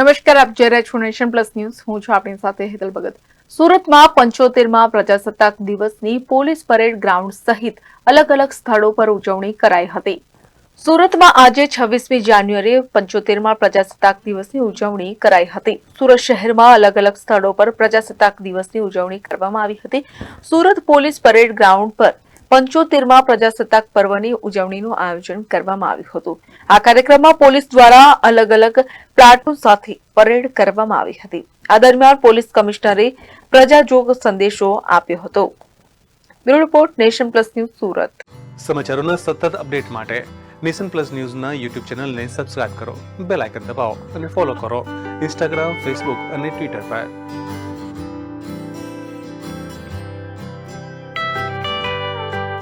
નમસ્કાર, આપ જોઈ રહ્યા છો નેશન પ્લસ ન્યૂઝ. હું છું આપણી સાથે હેતલ ભગત. સુરતમાં પંચોતેરમાં પ્રજાસત્તાક દિવસની પોલીસ પરેડ ગ્રાઉન્ડ સહિત અલગ અલગ સ્થળો પર ઉજવણી કરાઈ હતી. સુરતમાં આજે છવ્વીસમી જાન્યુઆરીએ પંચોતેરમાં પ્રજાસત્તાક દિવસની ઉજવણી કરાઈ હતી. સુરત શહેરમાં અલગ અલગ સ્થળો પર પ્રજાસત્તાક દિવસની ઉજવણી કરવામાં આવી હતી. સુરત પોલીસ પરેડ ગ્રાઉન્ડ પર પંચોતેરમાં પ્રજાસત્તાક પર્વની ઉજવણીનું આયોજન કરવામાં આવ્યું હતું. આ કાર્યક્રમમાં પોલીસ દ્વારા અલગ અલગ પ્લાટુન સાથે પરેડ કરવામાં આવી હતી. આ દરમિયાન પોલીસ કમિશનરે પ્રજાજોગ સંદેશો આપ્યો હતો. Bureau report, nation plus news Surat. સમાચારોના સતત અપડેટ માટે નેશન પ્લસ ન્યૂઝના યુટ્યુબ ચેનલને સબસ્ક્રાઇબ કરો, બેલ આઇકન દબાવો અને ફોલો કરો ઇન્સ્ટાગ્રામ, ફેસબુક અને ટ્વિટર પર.